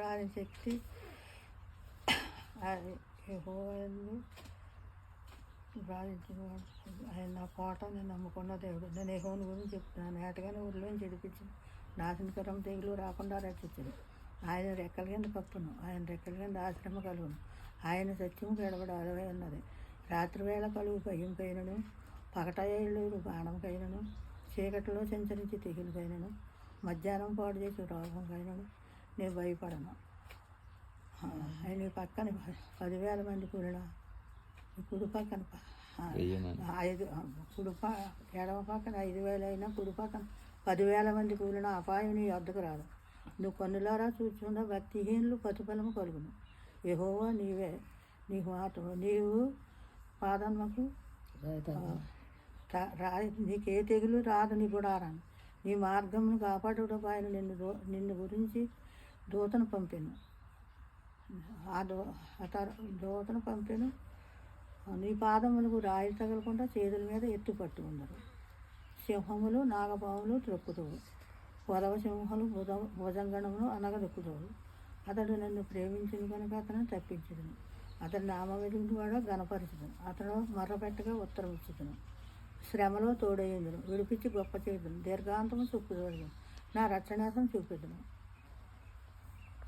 ఇవ్వడానికి శక్తి అది యెహోవాను ఆయన నా కోట నేను నమ్ముకున్న దేవుడు. నేను యెహోవాని గురించి చెప్తున్నాను. ఏటగానే ఊళ్ళోంచి చెడిపించి నాశనకరం తెగులు రాకుండా రక్షించడు ఆయన రెక్కల కింద కప్పును ఆయన రెక్కల కింద ఆశ్రమ కలుగును. ఆయన సత్యం గడబడ అలవై ఉన్నది. రాత్రివేళ కలుగు భయంకైనను పగటేళ్ళు బాణంకైనను చీకటిలో సంచరించి తెగులుకైనను మధ్యాహ్నం పాడు చేసి రోగంకైనను నేను భయపడను. ఆ, ఆయన పక్కన పదివేల మంది కూలిన ఈ కుడి పక్కన. ఐదు కుడి ప ఎడమ పక్కన ఐదు వేలు అయినా కుడి పక్కన పదివేల మంది కూలిన అపాయం నీ వద్దకు రాదు. నువ్వు కొన్నులారా చూచుండ భక్తిహీనులు ప్రతిఫలము కలుగును. యెహోవా నీవే నీకు మాట నీవు పాదమ్మకు రా- నీకే తెగులు రాదు నీ గుడారాన్ని. నీ మార్గమును కాపాడుట ఆయన నిన్ను నిన్ను గురించి దూతను పంపాను. ఆ దో దూతను పంపాను. నీ పాదములకు రాయి తగలకుండా చేతుల మీద ఎత్తు పట్టుకున్నారు సింహములు నాగపాములు త్రొక్కుతావు పొదవ సింహములు భుజ భుజంగణములు అనగదొక్కుతావు అతడు నన్ను ప్రేమించిన కనుక అతను తప్పించదును. అతని నామవిధుడు కూడా గణపరచదును అతను మర్రపెట్టగా ఉత్తరం ఇచ్చుతును శ్రమలో తోడయ్యేందును విడిపించి గొప్ప చేయదును. దీర్ఘాంతము చూపుదను నా రక్షణాసం చూపిదును.